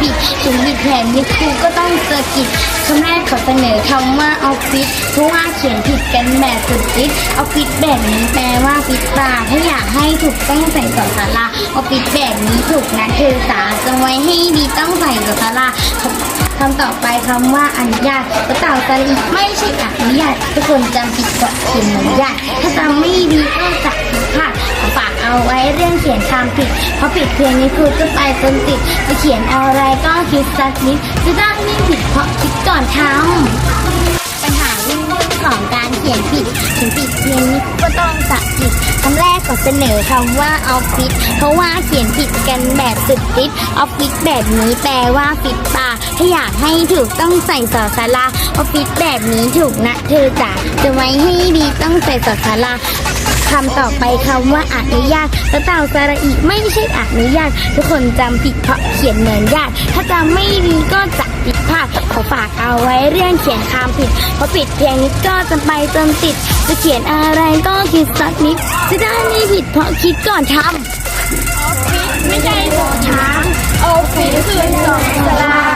ถูกผิดแผนนี้ครูก็ต้องสะกิดคำแรกขอเสนอคำว่าออฟฟิศเพราะว่าเขียนผิดกันแบบสุดฤทธิ์ออฟฟิศแบบนี้แปลว่าฟิตปาถ้าอยากให้ถูกต้องใส่ต่อสาราออฟฟิศแบบนี้ถูกนะเธอสาจงไว้ให้ดีต้องใส่ต่อสาราคำต่อไปคำว่าอนุญาตกระเต่าสลีไม่ใช่อนุญาตทุกคนจำผิดก่อนเขียนอนุญาตถ้าจำไม่ดีก็ เอาไว้เรื่องเขียนคำผิดเพราะผิดเพียงนี้ครูจะไปจนติดจะเขียนอะไรก็คิดสักนิดจะได้ไม่ผิดเพราะคิดก่อนทำปัญหาเรื่องของการเขียนผิดเขียนผิดเพียงนี้ก็ต้องสะกิดคำแรกขอเสนอคำว่าออฟฟิศเพราะว่าเขียนผิดกันแบบสุดฤทธิ์ออฟฟิศแบบนี้แปลว่าฟิตปาถ้าอยากให้ถูกต้องใส่สอสาราออฟฟิศแบบนี้ถูกนะเธอจ๋าจะไว้ให้ดีต้องใส่สอสารา คำต่อไปคำว่าอนุญาตแล้วเต่าสระอีไม่ใช่อนุญาต ทุกคนจำผิดเพราะเขียนเหมือนญาติ ถ้าจำไม่ดีก็จะผิดพลาดขอฝากเอาไว้เรื่องเขียนคำผิดเพราะผิดเพียงนิดก็จะไปจนติด จะเขียนอะไรก็คิดสักนิด จะได้ไม่ผิดเพราะคิดก่อนทำออกฟิตไม่ใช่สองช้างออฟฟิศคือสองสลา